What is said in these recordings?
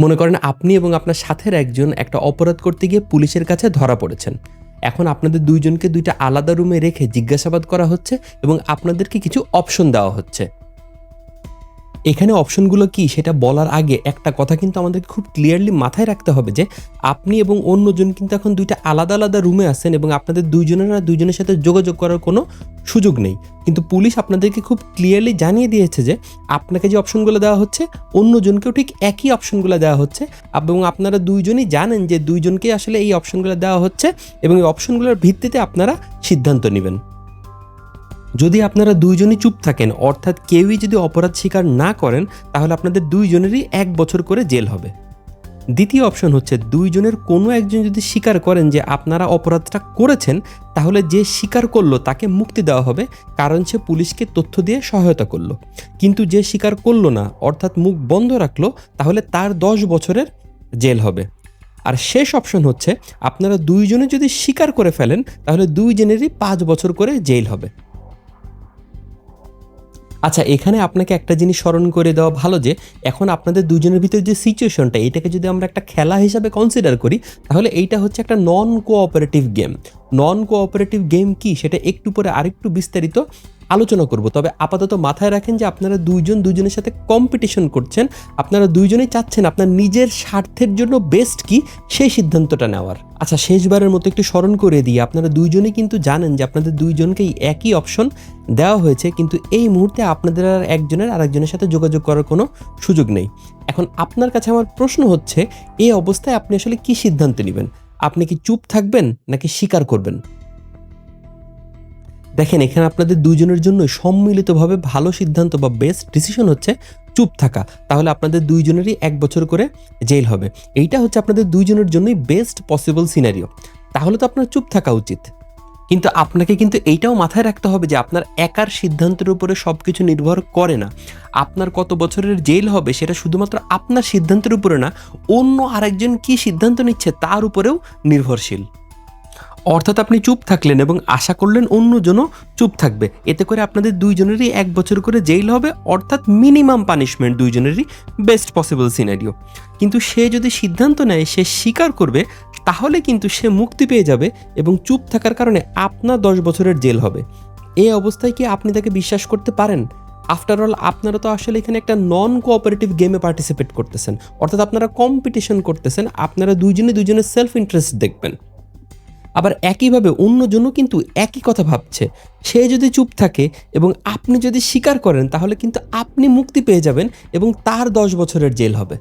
মনে করেন আপনি এবং আপনার সাথের একজন একটা অপরাধ করতে গিয়ে পুলিশের কাছে ধরা পড়েছেন। এখন আপনাদের দুইজনকে দুইটা আলাদা রুমে রেখে জিজ্ঞাসাবাদ করা হচ্ছে এবং আপনাদেরকে কিছু অপশন দেওয়া হচ্ছে। এখানে অপশনগুলো কি সেটা বলার আগে একটা কথা কিন্তু আমাদের খুব ক্লিয়ারলি মাথায় রাখতে হবে যে আপনি এবং অন্যজন কিন্তু এখন দুইটা আলাদা আলাদা রুমে আছেন এবং আপনাদের দুইজনের আর দুইজনের সাথে যোগাযোগ করার কোনো সুযোগ নেই। কিন্তু পুলিশ আপনাদেরকে খুব ক্লিয়ারলি জানিয়ে দিয়েছে যে আপনাকে যে অপশনগুলো দেওয়া হচ্ছে, অন্যজনকেও ঠিক একই অপশনগুলো দেওয়া হচ্ছে এবং আপনারা দুইজনই জানেন যে দুইজনকে আসলে এই অপশনগুলো দেওয়া হচ্ছে এবং এই অপশনগুলোর ভিত্তিতে আপনারা সিদ্ধান্ত নেবেন। যদি আপনারা দুইজনই চুপ থাকেন, অর্থাৎ কেউই যদি অপরাধ স্বীকার না করেন, তাহলে আপনাদের দুইজনেরই এক বছর করে জেল হবে। দ্বিতীয় অপশন হচ্ছে, দুইজনের কোনো একজন যদি স্বীকার করেন যে আপনারা অপরাধটা করেছেন, তাহলে যে স্বীকার করল তাকে মুক্তি দেওয়া হবে, কারণ সে পুলিশকে তথ্য দিয়ে সহায়তা করল। কিন্তু যে স্বীকার করল না, অর্থাৎ মুখ বন্ধ রাখল, তাহলে তার দশ বছরের জেল হবে। আর শেষ অপশন হচ্ছে, আপনারা দুইজনে যদি স্বীকার করে ফেলেন, তাহলে দুইজনেরই পাঁচ বছর করে জেল হবে। আচ্ছা এখানে আপনাকে একটা জিনিস স্মরণ করে দেওয়া ভালো যে, এখন আপনাদের দুজনের ভিতরে যে সিচুয়েশনটা এটাকে যদি আমরা একটা খেলা হিসাবে কনসিডার করি, তাহলে এইটা হচ্ছে একটা non cooperative game non cooperative game কি? সেটা একটু পরে আরেকটু বিস্তারিত আলোচনা করব। তবে আপাতত মাথায় রাখেন যে আপনারা দুইজন দুজনের সাথে কম্পিটিশন করছেন। আপনারা দুইজনেই চাচ্ছেন আপনার নিজের স্বার্থের জন্য বেস্ট কি? সেই সিদ্ধান্তটা নেওয়ার। আচ্ছা শেষবারের মতো একটু স্মরণ করে দিই। আপনারা দুইজনেই কিন্তু জানেন যে আপনাদের দুইজনকেই একই অপশন দেওয়া হয়েছে। কিন্তু এই মুহূর্তে আপনাদের আর একজনের আরেকজনের সাথে যোগাযোগ করার কোনো সুযোগ নেই। এখন আপনার কাছে আমার প্রশ্ন হচ্ছে, এই অবস্থায় আপনি আসলে কি সিদ্ধান্ত নেবেন? আপনি কি চুপ থাকবেন নাকি স্বীকার করবেন? দেখেন, এখানে আপনাদের দুইজনের জন্য সম্মিলিতভাবে ভালো সিদ্ধান্ত বা বেস্ট ডিসিশন হচ্ছে চুপ থাকা। তাহলে আপনাদের দুইজনেরই এক বছর করে জেল হবে। এইটা হচ্ছে আপনাদের দুইজনের জন্যই বেস্ট পসিবল সিনারিও তাহলে তো আপনার চুপ থাকা উচিত। কিন্তু আপনাকে কিন্তু এইটাও মাথায় রাখতে হবে যে আপনার একার সিদ্ধান্তের উপরে সব কিছু নির্ভর করে না। আপনার কত বছরের জেল হবে সেটা শুধুমাত্র আপনার সিদ্ধান্তের উপরে না, অন্য আরেকজন কি সিদ্ধান্ত নিচ্ছে তার উপরেও নির্ভরশীল। অর্থাৎ আপনি চুপ থাকলেন এবং আশা করলেন অন্যজনও চুপ থাকবে। এতে করে আপনাদের দুইজনেরই এক বছর করে জেল হবে, অর্থাৎ মিনিমাম পানিশমেন্ট দুইজনেরই বেস্ট পসিবল সিনারিও কিন্তু সে যদি সিদ্ধান্ত নেয়, সে স্বীকার করবে, তাহলে কিন্তু সে মুক্তি পেয়ে যাবে এবং চুপ থাকার কারণে আপনার দশ বছরের জেল হবে। এই অবস্থায় কি আপনি তাকে বিশ্বাস করতে পারেন? আফটার অল আপনারা তো আসলে এখানে একটা নন কোঅপারেটিভ গেমে পার্টিসিপেট করতেছেন। অর্থাৎ আপনারা কম্পিটিশন করতেছেন, আপনারা দুইজনে দুইজনের সেলফ ইন্টারেস্ট দেখবেন। আবার একইভাবে অন্যজনও কিন্তু একই কথা ভাবছে। সে যদি চুপ থাকে এবং আপনি যদি স্বীকার করেন, তাহলে কিন্তু আপনি মুক্তি পেয়ে যাবেন এবং তার দশ বছরের জেল হবে।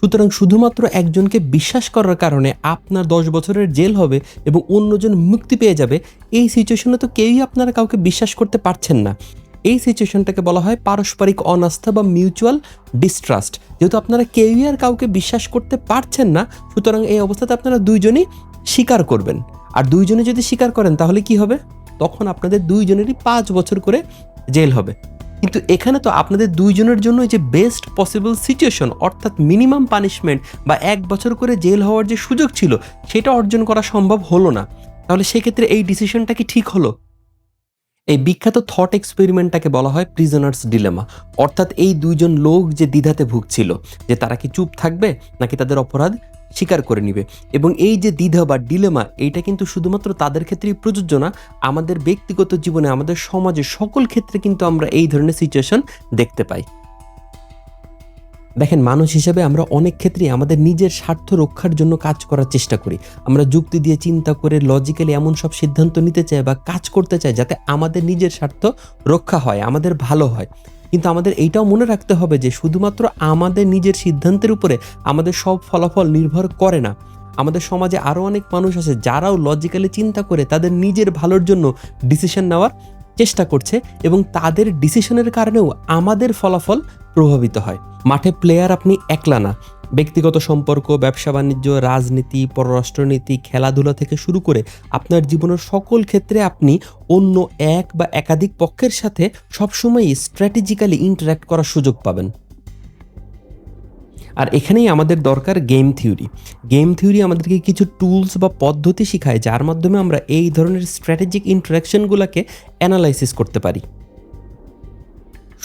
সুতরাং শুধুমাত্র একজনকে বিশ্বাস করার কারণে আপনার দশ বছরের জেল হবে এবং অন্যজন মুক্তি পেয়ে যাবে, এই সিচুয়েশনে তো কেউই আপনারা কাউকে বিশ্বাস করতে পারছেন না। এই সিচুয়েশনটাকে বলা হয় পারস্পরিক অনাস্থা বা মিউচুয়াল ডিস্ট্রাস্ট যেহেতু আপনারা কেউই আর কাউকে বিশ্বাস করতে পারছেন না, সুতরাং এই অবস্থাতে আপনারা দুইজনই স্বীকার করবেন। আর দুইজনে যদি স্বীকার করেন, তাহলে কি হবে? তখন আপনাদের দুইজনেরই পাঁচ বছর করে জেল হবে। কিন্তু এখানে তো আপনাদের দুইজনের জন্য যে বেস্ট পসিবল সিচুয়েশন অর্থাৎ মিনিমাম পানিশমেন্ট বা এক বছর করে জেল হওয়ার যে সুযোগ ছিল, সেটা অর্জন করা সম্ভব হলো না। তাহলে সেক্ষেত্রে এই ডিসিশনটা কি ঠিক হলো? এই বিখ্যাত থট এক্সপেরিমেন্টটাকে বলা হয় প্রিজনার্স ডিলেমা অর্থাৎ এই দুইজন লোক যে দ্বিধাতে ভুগছিল, যে তারা কি চুপ থাকবে নাকি তাদের অপরাধ স্বীকার করে নিবে? এবং এই যে দ্বিধা বা ডিলেমা এইটা কিন্তু শুধুমাত্র তাদের ক্ষেত্রেই প্রযোজ্য না, আমাদের ব্যক্তিগত জীবনে, আমাদের সমাজে সকল ক্ষেত্রে কিন্তু আমরা এই ধরনের সিচুয়েশন দেখতে পাই। দেখেন, মানুষ হিসেবে আমরা অনেক ক্ষেত্রেই আমাদের নিজের স্বার্থ রক্ষার জন্য কাজ করার চেষ্টা করি। আমরা যুক্তি দিয়ে চিন্তা করে লজিক্যালি এমন সব সিদ্ধান্ত নিতে চাই বা কাজ করতে চাই যাতে আমাদের নিজের স্বার্থ রক্ষা হয়, আমাদের ভালো হয়। কিন্তু আমাদের এইটাও মনে রাখতে হবে যে, শুধুমাত্র আমাদের নিজের সিদ্ধান্তের উপরে আমাদের সব ফলাফল নির্ভর করে না। আমাদের সমাজে আরও অনেক মানুষ আছে যারাও লজিক্যালি চিন্তা করে তাদের নিজের ভালোর জন্য ডিসিশন নেওয়ার চেষ্টা করছে এবং তাদের ডিসিশনের কারণেও আমাদের ফলাফল প্রভাবিত হয়। মাঠে প্লেয়ার আপনি একলা না। ব্যক্তিগত সম্পর্ক, ব্যবসা বাণিজ্য, রাজনীতি, পররাষ্ট্রনীতি, খেলাধুলা থেকে শুরু করে আপনার জীবনের সকল ক্ষেত্রে আপনি অন্য এক বা একাধিক পক্ষের সাথে সবসময়ই স্ট্র্যাটেজিক্যালি ইন্টারাক্ট করার সুযোগ পাবেন। আর এখানেই আমাদের দরকার গেম থিওরি গেম থিওরি আমাদেরকে কিছু টুলস বা পদ্ধতি শেখায়, যার মাধ্যমে আমরা এই ধরনের স্ট্র্যাটেজিক ইন্টারাকশনগুলোকে অ্যানালাইসিস করতে পারি।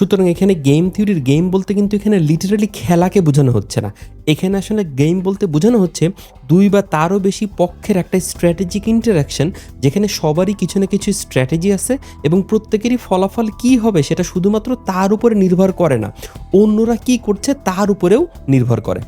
সুতরাং এখানে গেম থিওরির গেম বলতে কিন্তু এখানে লিটারালি খেলাকে বোঝানো হচ্ছে না। এখানে আসলে গেম বলতে বোঝানো হচ্ছে দুই বা তারও বেশি পক্ষের একটা স্ট্র্যাটেজিক ইন্টারাকশন যেখানে সবারই কিছু না কিছু স্ট্র্যাটেজি আছে এবং প্রত্যেকেরই ফলাফল কি হবে সেটা শুধুমাত্র তার উপরে নির্ভর করে না, অন্যরা কি করছে তার উপরেও নির্ভর করে।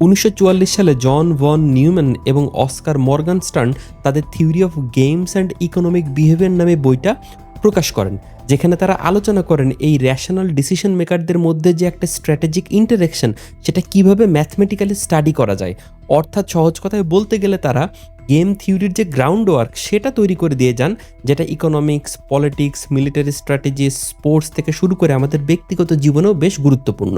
উনিশশো চুয়াল্লিশ সালে জন ভন নিউম্যান এবং অস্কার মর্গান মর্গানস্টার্ন তাদের theory of games and economic behaviour নামে বইটা প্রকাশ করেন। যেখানে তারা আলোচনা করেন এই র্যাশনাল ডিসিশন মেকারদের মধ্যে যে একটা স্ট্র্যাটেজিক ইন্টারেকশন সেটা কীভাবে ম্যাথমেটিক্যালি স্টাডি করা যায়। অর্থাৎ সহজ কথায় বলতে গেলে তারা গেম থিওরির যে গ্রাউন্ড ওয়ার্ক সেটা তৈরি করে দিয়ে যান, যেটা economics politics military strategy sports থেকে শুরু করে আমাদের ব্যক্তিগত জীবনেও বেশ গুরুত্বপূর্ণ।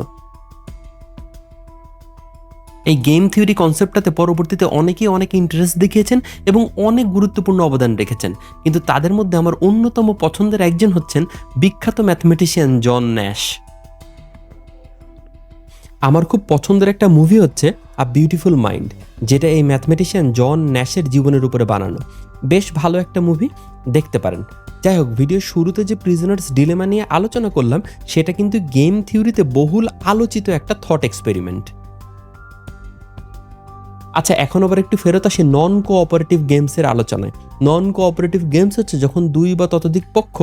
এই গেম থিওরি কনসেপ্টটাতে পরবর্তীতে অনেকেই অনেক ইন্টারেস্ট দেখিয়েছেন এবং অনেক গুরুত্বপূর্ণ অবদান রেখেছেন। কিন্তু তাদের মধ্যে আমার অন্যতম পছন্দের একজন হচ্ছেন বিখ্যাত ম্যাথমেটিশিয়ান জন ন্যাশ আমার খুব পছন্দের একটা মুভি হচ্ছে আ বিউটিফুল মাইন্ড যেটা এই ম্যাথমেটিশিয়ান জন ন্যাশের জীবনের উপরে বানানো। বেশ ভালো একটা মুভি দেখতে পারেন। যাই হোক ভিডিও শুরুতে যে প্রিজনার্স ডিলেমা নিয়ে আলোচনা করলাম, সেটা কিন্তু গেম থিওরিতে বহুল আলোচিত একটা থট এক্সপেরিমেন্ট আচ্ছা এখন আবার একটু ফেরত আসে নন কোঅপারেটিভ গেমসের আলোচনায়। নন কোঅপারেটিভ গেমস হচ্ছে যখন দুই বা ততোধিক পক্ষ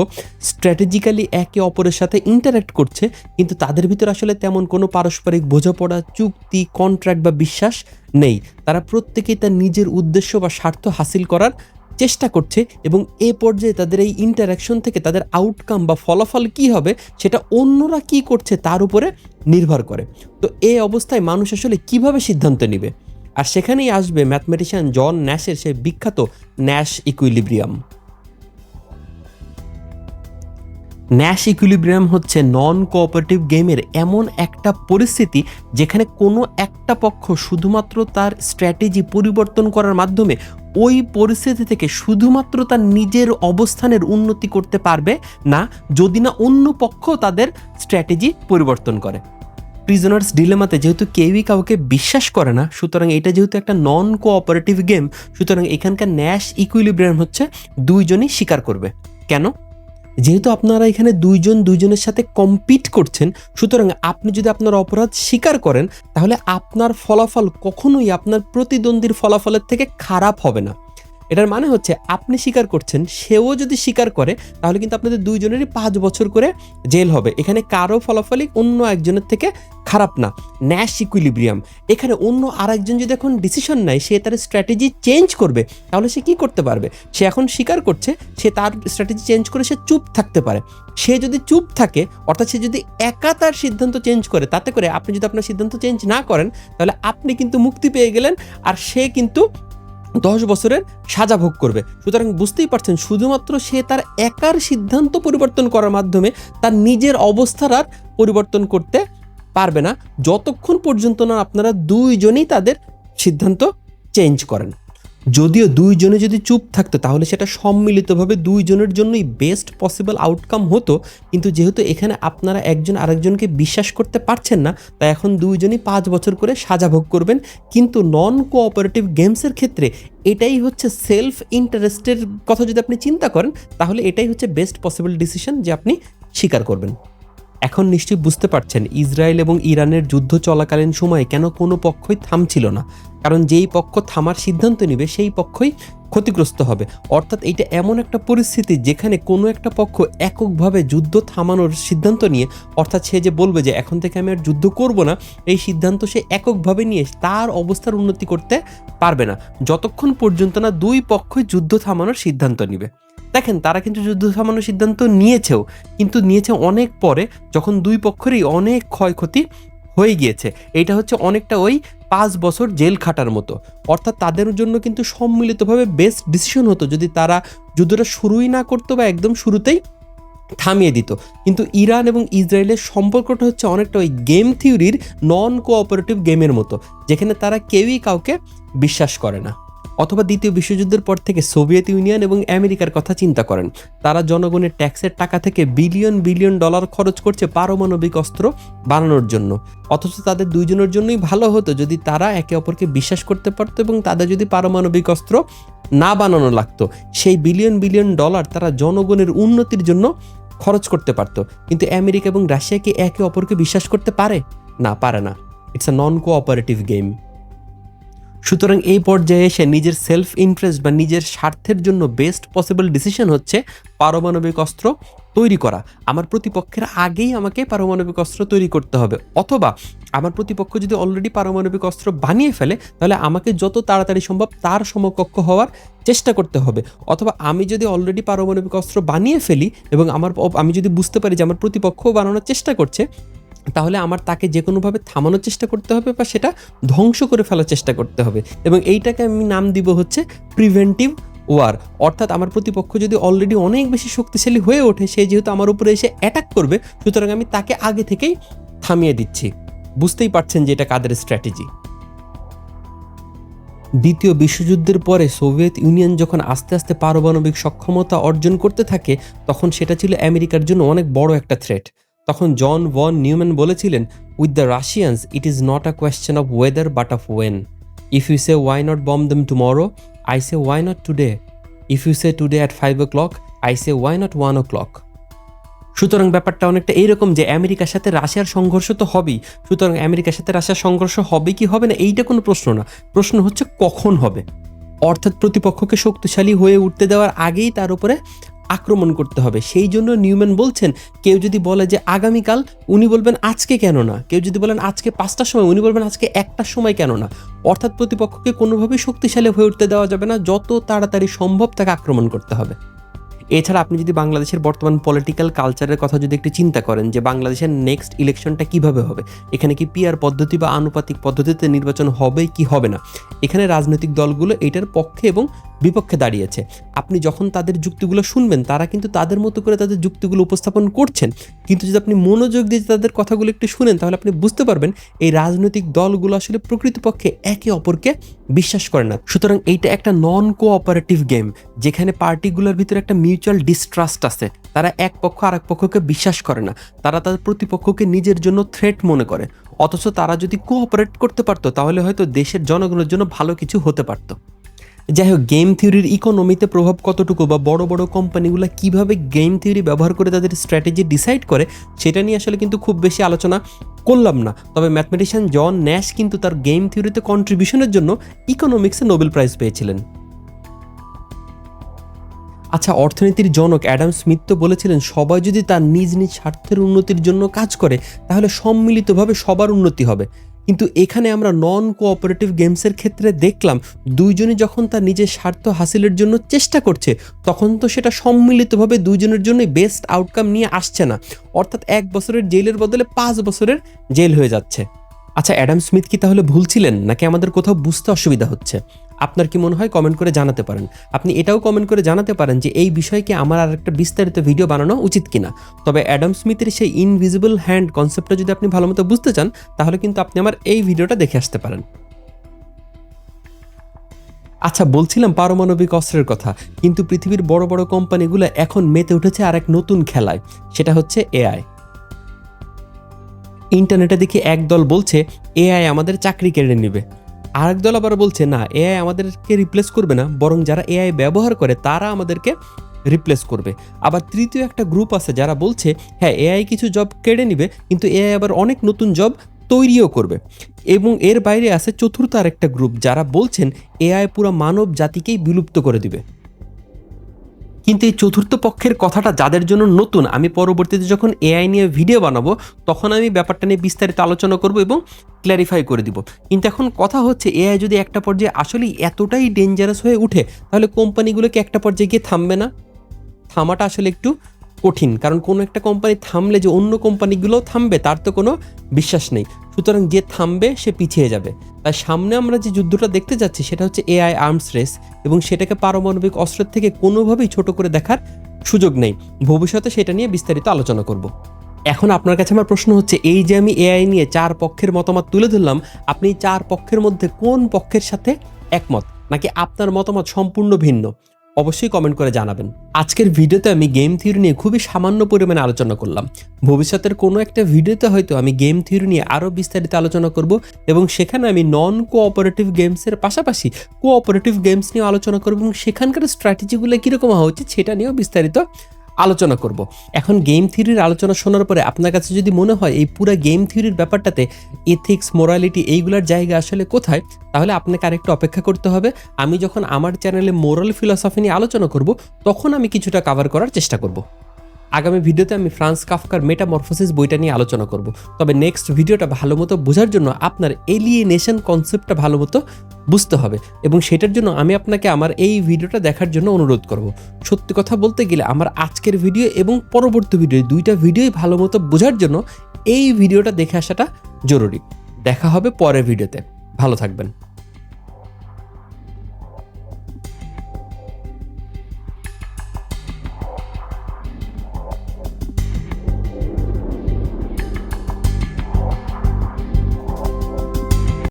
স্ট্র্যাটেজিক্যালি একে অপরের সাথে ইন্টারাক্ট করছে, কিন্তু তাদের ভিতর আসলে তেমন কোনো পারস্পরিক বোঝাপড়া, চুক্তি কন্ট্রাক্ট বা বিশ্বাস নেই। তারা প্রত্যেকেই তার নিজের উদ্দেশ্য বা স্বার্থ হাসিল করার চেষ্টা করছে এবং এ পর্যায়ে তাদের এই ইন্টারাকশন থেকে তাদের আউটকাম বা ফলাফল কি হবে, সেটা অন্যরা কি করছে তার উপরে নির্ভর করে। তো এই অবস্থায় মানুষ আসলে কীভাবে সিদ্ধান্ত নেবে? আর সেখানেই আসবে ম্যাথমেটিশিয়ান জন ন্যাশের সেই বিখ্যাত ন্যাশ ইকুইলিব্রিয়াম। ন্যাশ ইকুইলিব্রিয়াম হচ্ছে নন কোঅপারেটিভ গেমের এমন একটা পরিস্থিতি যেখানে কোনো একটা পক্ষ শুধুমাত্র তার স্ট্র্যাটেজি পরিবর্তন করার মাধ্যমে ওই পরিস্থিতি থেকে শুধুমাত্র তার নিজের অবস্থানের উন্নতি করতে পারবে না, যদি না অন্য পক্ষ তাদের স্ট্র্যাটেজি পরিবর্তন করে। প্রিজনার্স ডিলেমাতে যেহেতু কেউই কাউকে বিশ্বাস করে না, সুতরাং এটা যেহেতু একটা নন কোঅপারেটিভ গেম সুতরাং এখানকার ন্যাশ ইকুইলিব্রিয়াম হচ্ছে দুইজনই স্বীকার করবে। কেন? যেহেতু আপনারা এখানে দুইজন দুইজনের সাথে কম্পিট করছেন, সুতরাং আপনি যদি আপনার অপরাধ স্বীকার করেন, তাহলে আপনার ফলাফল কখনোই আপনার প্রতিদ্বন্দ্বীর ফলাফলের থেকে খারাপ হবে না। এটার মানে হচ্ছে আপনি স্বীকার করছেন, সেও যদি স্বীকার করে, তাহলে কিন্তু আপনাদের দুইজনেরই পাঁচ বছর করে জেল হবে। এখানে কারও ফলাফলই অন্য একজনের থেকে খারাপ না। ন্যাশ ইকুইলিব্রিয়াম এখানে অন্য আরেকজন যদি এখন ডিসিশন নেয়, সে তার স্ট্র্যাটেজি চেঞ্জ করবে, তাহলে সে কি করতে পারবে? সে এখন স্বীকার করছে, সে তার স্ট্র্যাটেজি চেঞ্জ করে সে চুপ থাকতে পারে। সে যদি চুপ থাকে, অর্থাৎ সে যদি একা তার সিদ্ধান্ত চেঞ্জ করে, তাতে করে আপনি যদি আপনার সিদ্ধান্ত চেঞ্জ না করেন, তাহলে আপনি কিন্তু মুক্তি পেয়ে গেলেন, আর সে কিন্তু দশ বছরের সাজা ভোগ করবে। সুতরাং বুঝতেই পারছেন, শুধুমাত্র সে তার একার সিদ্ধান্ত পরিবর্তন করার মাধ্যমে তার নিজের অবস্থার আর পরিবর্তন করতে পারবে না। যতক্ষণ পর্যন্ত না আপনারা দুইজনেই তাদের সিদ্ধান্ত চেঞ্জ করেন। যদিও দুইজনে যদি চুপ থাকতো, তাহলে সেটা সম্মিলিতভাবে দুইজনের জন্যই বেস্ট পসিবল আউটকাম হতো। কিন্তু যেহেতু এখানে আপনারা একজন আরেকজনকে বিশ্বাস করতে পারছেন না, তাই এখন দুইজনই পাঁচ বছর করে সাজা ভোগ করবেন। কিন্তু নন কোঅপারেটিভ গেমসের ক্ষেত্রে এটাই হচ্ছে সেলফ ইন্টারেস্টের কথা যদি আপনি চিন্তা করেন, তাহলে এটাই হচ্ছে বেস্ট পসিবল ডিসিশন যে আপনি স্বীকার করবেন। এখন নিশ্চয়ই বুঝতে পারছেন, ইসরায়েল এবং ইরানের যুদ্ধ চলাকালীন সময়ে কেন কোনো পক্ষই থামছিল না। কারণ যেই পক্ষ থামার সিদ্ধান্ত নেবে, সেই পক্ষই ক্ষতিগ্রস্ত হবে। অর্থাৎ এটা এমন একটা পরিস্থিতি যেখানে কোনো একটা পক্ষ এককভাবে যুদ্ধ থামানোর সিদ্ধান্ত নিয়ে, অর্থাৎ সে যে বলবে যে এখন থেকে আমি আর যুদ্ধ করব না, এই সিদ্ধান্ত সে এককভাবে নিয়ে তার অবস্থার উন্নতি করতে পারবে না। যতক্ষণ পর্যন্ত না দুই পক্ষই যুদ্ধ থামানোর সিদ্ধান্ত নেবে। দেখেন, তারা কিন্তু যুদ্ধ থামানোর সিদ্ধান্ত নিয়েছেও, কিন্তু নিয়েছে অনেক পরে যখন দুই পক্ষেরই অনেক ক্ষয়ক্ষতি হয়ে গিয়েছে। এটা হচ্ছে অনেকটা ওই পাঁচ বছর জেল খাটার মতো। অর্থাৎ তাদের জন্য কিন্তু সম্মিলিতভাবে বেস্ট ডিসিশন হতো যদি তারা যুদ্ধটা শুরুই না করতো বা একদম শুরুতেই থামিয়ে দিত। কিন্তু ইরান এবং ইসরায়েলের সম্পর্কটা হচ্ছে অনেকটা ওই গেম থিওরির নন কোঅপারেটিভ গেমের মতো, যেখানে তারা কেউই কাউকে বিশ্বাস করে না। অথবা দ্বিতীয় বিশ্বযুদ্ধের পর থেকে সোভিয়েত ইউনিয়ন এবং আমেরিকার কথা চিন্তা করেন। তারা জনগণের ট্যাক্সের টাকা থেকে বিলিয়ন বিলিয়ন ডলার খরচ করছে পারমাণবিক অস্ত্র বানানোর জন্য। অথচ তাদের দুইজনের জন্যই ভালো হতো যদি তারা একে অপরকে বিশ্বাস করতে পারতো এবং তাদের যদি পারমাণবিক অস্ত্র না বানানো লাগতো। সেই বিলিয়ন বিলিয়ন ডলার তারা জনগণের উন্নতির জন্য খরচ করতে পারতো। কিন্তু আমেরিকা এবং রাশিয়া কি একে অপরকে বিশ্বাস করতে পারে? না পারে না। It's a non cooperative game সুতরাং এই পর্যায়ে এসে নিজের সেলফ ইন্টারেস্ট বা নিজের স্বার্থের জন্য বেস্ট পসিবল ডিসিশন হচ্ছে পারমাণবিক অস্ত্র তৈরি করা। আমার প্রতিপক্ষের আগেই আমাকে পারমাণবিক অস্ত্র তৈরি করতে হবে। অথবা আমার প্রতিপক্ষ যদি অলরেডি পারমাণবিক অস্ত্র বানিয়ে ফেলে, তাহলে আমাকে যত তাড়াতাড়ি সম্ভব তার সমকক্ষ হওয়ার চেষ্টা করতে হবে। অথবা আমি যদি অলরেডি পারমাণবিক অস্ত্র বানিয়ে ফেলি এবং আমার, আমি যদি বুঝতে পারি যে আমার প্রতিপক্ষ বানানোর চেষ্টা করছে তাহলে আমার তাকে যে কোনোভাবে থামানোর চেষ্টা করতে হবে বা সেটা ধ্বংস করে ফেলার চেষ্টা করতে হবে। এবং এইটাকে আমি নাম দিব হচ্ছে প্রিভেন্টিভ ওয়ার অর্থাৎ আমার প্রতিপক্ষ যদি অলরেডি অনেক বেশি শক্তিশালী হয়ে ওঠে, সে যেহেতু আমার উপরে এসে অ্যাটাক করবে, সুতরাং আমি তাকে আগে থেকেই থামিয়ে দিচ্ছি। বুঝতেই পারছেন যে এটা কাদের স্ট্র্যাটেজি দ্বিতীয় বিশ্বযুদ্ধের পরে সোভিয়েত ইউনিয়ন যখন আস্তে আস্তে পারমাণবিক সক্ষমতা অর্জন করতে থাকে, তখন সেটা ছিল আমেরিকার জন্য অনেক বড় একটা থ্রেট তখন জন ভন নিউম্যান বলেছিলেন with the Russians it is not a question of whether but of when if you say why not bomb them tomorrow I say why not today if you say today at five o'clock I say why not one o'clock সুতরাং ব্যাপারটা অনেকটা এইরকম যে আমেরিকার সাথে রাশিয়ার সংঘর্ষ তো হবেই। সুতরাং আমেরিকার সাথে রাশিয়ার সংঘর্ষ হবে কি হবে না, এইটা কোনো প্রশ্ন না। প্রশ্ন হচ্ছে কখন হবে। অর্থাৎ প্রতিপক্ষকে শক্তিশালী হয়ে উঠতে দেওয়ার আগেই তার উপরে আক্রমণ করতে হবে। সেই জন্য নিউম্যান বলছেন, কেউ যদি বলে যে আগামীকাল, উনি বলবেন আজকে কেন না? কেউ যদি বলেন আজকে পাঁচটার সময়, উনি বলবেন আজকে একটার সময় কেন না? অর্থাৎ প্রতিপক্ষকে কোনোভাবেই শক্তিশালী হয়ে উঠতে দেওয়া যাবে না, যত তাড়াতাড়ি সম্ভব তাকে আক্রমণ করতে হবে। এছাড়া আপনি যদি বাংলাদেশের বর্তমান পলিটিক্যাল কালচারের কথা যদি একটু চিন্তা করেন যে বাংলাদেশের নেক্সট ইলেকশনটা কীভাবে হবে, এখানে কি পিআর পদ্ধতি বা আনুপাতিক পদ্ধতিতে নির্বাচন হবে কি হবে না, এখানে রাজনৈতিক দলগুলো এটার পক্ষে এবং বিপক্ষে দাঁড়িয়েছে। আপনি যখন তাদের যুক্তিগুলো শুনবেন, তারা কিন্তু তাদের মতো করে তাদের যুক্তিগুলো উপস্থাপন করছেন। কিন্তু যদি আপনি মনোযোগ দিয়ে তাদের কথাগুলো একটু শুনেন, তাহলে আপনি বুঝতে পারবেন এই রাজনৈতিক দলগুলো আসলে প্রকৃতপক্ষে একে অপরকে বিশ্বাস করে না। সুতরাং এইটা একটা নন কোঅপারেটিভ গেম যেখানে পার্টিগুলোর ভিতরে একটা মিউচুয়াল ডিস্ট্রাস্ট আছে। তারা এক পক্ষ আর এক পক্ষকে বিশ্বাস করে না। তারা তাদের প্রতিপক্ষকে নিজের জন্য থ্রেট মনে করে। অথচ তারা যদি কোঅপারেট করতে পারতো, তাহলে হয়তো দেশের জনগণের জন্য ভালো কিছু হতে পারতো। যাই হোক গেম থিওরির ইকোনমিতে প্রভাব কতটুকু বা বড় বড় কোম্পানিগুলো কীভাবে গেম থিওরি ব্যবহার করে তাদের স্ট্র্যাটেজি ডিসাইড করে, সেটা নিয়ে আসলে কিন্তু খুব বেশি আলোচনা করলাম না। তবে ম্যাথমেটিশিয়ান জন ন্যাশ কিন্তু তার গেম থিওরিতে কন্ট্রিবিউশনের জন্য ইকোনমিক্সে নোবেল প্রাইজ পেয়েছিলেন। আচ্ছা অর্থনীতির জনক অ্যাডাম স্মিথ তো বলেছিলেন, সবাই যদি তার নিজ নিজ স্বার্থের উন্নতির জন্য কাজ করে, তাহলে সম্মিলিতভাবে সবার উন্নতি হবে। কিন্তু এখানে আমরা নন কোঅপারেটিভ গেমসের ক্ষেত্রে দেখলাম, দুইজনই যখন তার নিজের স্বার্থ হাসিলের জন্য চেষ্টা করছে, তখন তো সেটা সম্মিলিতভাবে দুইজনের জন্যই বেস্ট আউটকাম নিয়ে আসছে না। অর্থাৎ এক বছরের জেলের বদলে পাঁচ বছরের জেল হয়ে যাচ্ছে। আচ্ছা অ্যাডাম স্মিথ কি তাহলে ভুলছিলেন নাকি আমাদের কোথাও বুঝতে অসুবিধা হচ্ছে? আপনার কি মনে হয়? কমেন্ট করে জানাতে পারেন। আপনি এটাও কমেন্ট করে জানাতে পারেন যে এই বিষয়কে আমার আর একটা বিস্তারিত ভিডিও বানানো উচিত কিনা। তবে অ্যাডাম স্মিথের সেই ইনভিজিবল হ্যান্ড কনসেপ্টটা যদি আপনি ভালো মতো বুঝতে চান, তাহলে কিন্তু আপনি আমার এই ভিডিওটা দেখে আসতে পারেন। আচ্ছা বলছিলাম পারমাণবিক অস্ত্রের কথা, কিন্তু পৃথিবীর বড় বড় কোম্পানিগুলো এখন মেতে উঠেছে আর এক নতুন খেলায়, সেটা হচ্ছে এআই ইন্টারনেটে দেখি একদল বলছে এআই আমাদের চাকরি কেড়ে নেবে। আরেক দল আবার বলছে, না এআই আমাদেরকে রিপ্লেস করবে না, বরং যারা এআই ব্যবহার করে, তারা আমাদেরকে রিপ্লেস করবে। আবার তৃতীয় একটা গ্রুপ আছে যারা বলছে হ্যাঁ এআই কিছু জব কেড়ে নিবে, কিন্তু এআই আবার অনেক নতুন জব তৈরিও করবে। এবং এর বাইরে আছে চতুর্থ আরেকটা গ্রুপ যারা বলছেন এআই পুরো মানব জাতিকেই বিলুপ্ত করে দিবে। কিন্তু এই চতুর্থ পক্ষের কথাটা যাদের জন্য নতুন, আমি পরবর্তীতে যখন এআই নিয়ে ভিডিও বানাবো, তখন আমি ব্যাপারটা নিয়ে বিস্তারিত আলোচনা করব এবং ক্ল্যারিফাই করে দিব। কিন্তু এখন কথা হচ্ছে এআই যদি একটা পর্যায়ে আসলেই এতটাই ডেঞ্জারাস হয়ে উঠে, তাহলে কোম্পানিগুলোকে একটা পর্যায়ে গিয়ে থামবে না? থামাটা আসলে একটু কঠিন, কারণ কোনো একটা কোম্পানি থামলে যে অন্য কোম্পানিগুলোও থামবে, তার তো কোনো বিশ্বাস নেই। সুতরাং যে থামবে, সে পিছিয়ে যাবে। তাই সামনে আমরা যে যুদ্ধটা দেখতে যাচ্ছি, সেটা হচ্ছে এআই আর্মস রেস এবং সেটাকে পারমাণবিক অস্ত্রের থেকে কোনোভাবেই ছোট করে দেখার সুযোগ নেই। ভবিষ্যতে সেটা নিয়ে বিস্তারিত আলোচনা করব। এখন আপনার কাছে আমার প্রশ্ন হচ্ছে, এই যে আমি এআই নিয়ে চার পক্ষের মতামত তুলে ধরলাম, আপনি চার পক্ষের মধ্যে কোন পক্ষের সাথে একমত? নাকি আপনার মতামত সম্পূর্ণ ভিন্ন? অবশ্যই কমেন্ট করে জানাবেন। আজকের ভিডিওতে আমি গেম থিওরি নিয়ে খুবই সামান্য পরিমাণে আলোচনা করলাম। ভবিষ্যতের কোনো একটা ভিডিওতে হয়তো আমি গেম থিওরি নিয়ে আরও বিস্তারিত আলোচনা করব এবং সেখানে আমি নন কোঅপারেটিভ গেমসের পাশাপাশি কোঅপারেটিভ গেমস নিয়ে আলোচনা করব এবং সেখানকার স্ট্র্যাটেজিগুলো কীরকম হওয়া উচিত সেটা নিয়েও বিস্তারিত আলোচনা করব। এখন গেম থিওরির আলোচনা শোনার পরে আপনার কাছে যদি মনে হয় এই পুরো গেম থিওরির ব্যাপারটাতে এথিক্স মোরালিটি এইগুলোর জায়গা আসলে কোথায়, তাহলে আপনাকে আরেকটু অপেক্ষা করতে হবে। আমি যখন আমার চ্যানেলে মোরাল ফিলসফি নিয়ে আলোচনা করব, তখন আমি কিছুটা কভার করার চেষ্টা করব। আগামী ভিডিওতে আমি ফ্রান্স কাফকার মেটামরফোসিস বইটা নিয়ে আলোচনা করব। তবে নেক্সট ভিডিওটা ভালো মতো বোঝার জন্য আপনার এলিয়েনেশন কনসেপ্টটা ভালো মতো বুঝতে হবে এবং সেটার জন্য আমি আপনাকে আমার এই ভিডিওটা দেখার জন্য অনুরোধ করব। সত্যি কথা বলতে গেলে আমার আজকের ভিডিও এবং পরবর্তী ভিডিও দুইটা ভিডিওই ভালো মতো বোঝার জন্য এই ভিডিওটা দেখে আসাটা জরুরি। দেখা হবে পরের ভিডিওতে। ভালো থাকবেন।